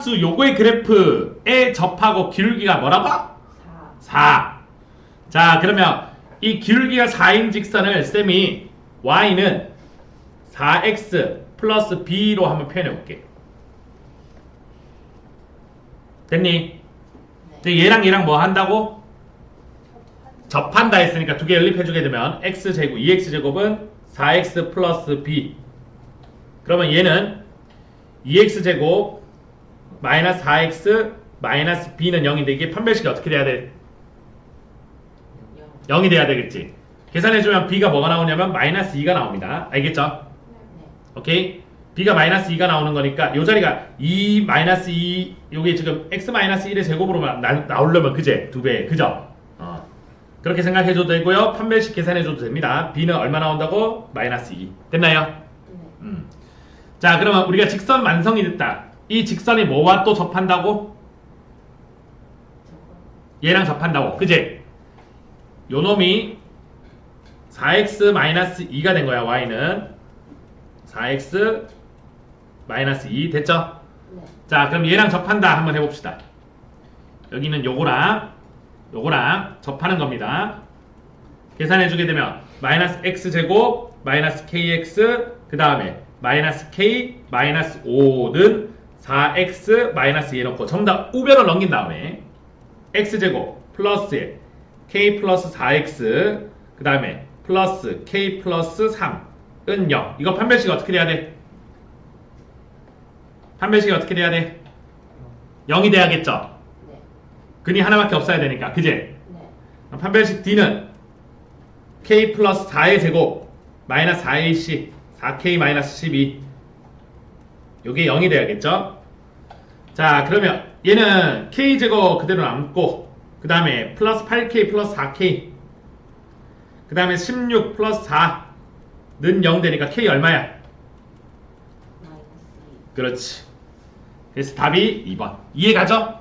수 요거의 그래프에 접하고 기울기가 뭐라고? 4. 4. 자, 그러면 이 기울기가 4인 직선을 쌤이 y는 4x 플러스 b로 한번 표현해 볼게. 됐니? 네. 근데 얘랑 얘랑 뭐 한다고? 접한다 했으니까 두 개 연립해 주게 되면 x제곱, 2x제곱은 4x 플러스 b. 그러면 얘는 2x제곱 마이너스 4x 마이너스 b는 0인데 이게 판별식이 어떻게 돼야 돼? 0. 0이 돼야 되겠지. 계산해주면 b가 뭐가 나오냐면 마이너스 2가 나옵니다. 알겠죠? 네. 오케이? b가 마이너스 2가 나오는 거니까 이 자리가 2 마이너스 2 요게 지금 x 마이너스 1의 제곱으로 나, 나오려면 그제 두 배, 그죠? 어. 그렇게 생각해줘도 되고요. 판별식 계산해줘도 됩니다. b는 얼마 나온다고? 마이너스 2. 됐나요? 네. 음. 자, 그러면 우리가 직선 완성이 됐다. 이 직선이 뭐와 또 접한다고? 얘랑 접한다고. 그제? 요 놈이 4x 마이너스 2가 된 거야, y는. 4x 마이너스 2 됐죠? 네. 자, 그럼 얘랑 접한다 한번 해봅시다. 여기는 요거랑 요거랑 접하는 겁니다. 계산해주게 되면 마이너스 x 제곱 마이너스 kx 그 다음에 마이너스 k 마이너스 5는 4x 마이너스 2 해놓고 전부 다 우변을 넘긴 다음에 x 제곱 플러스에 k 플러스 4x 그 다음에 플러스 k 플러스 3은 0 이거 판별식 어떻게 돼야 돼? 판별식이 어떻게 돼야 돼? 0이 돼야겠죠? 네. 근이 하나밖에 없어야 되니까 그제? 네. 판별식 D는 K 플러스 4의 제곱 마이너스 4AC 4K 마이너스 12 요게 0이 돼야겠죠? 자 그러면 얘는 K 제곱 그대로 남고 그 다음에 플러스 8K 플러스 4K 그 다음에 16 플러스 4는 0 되니까 K 얼마야? 마이너스 2. 그렇지 그래서 답이 2번 이해가죠?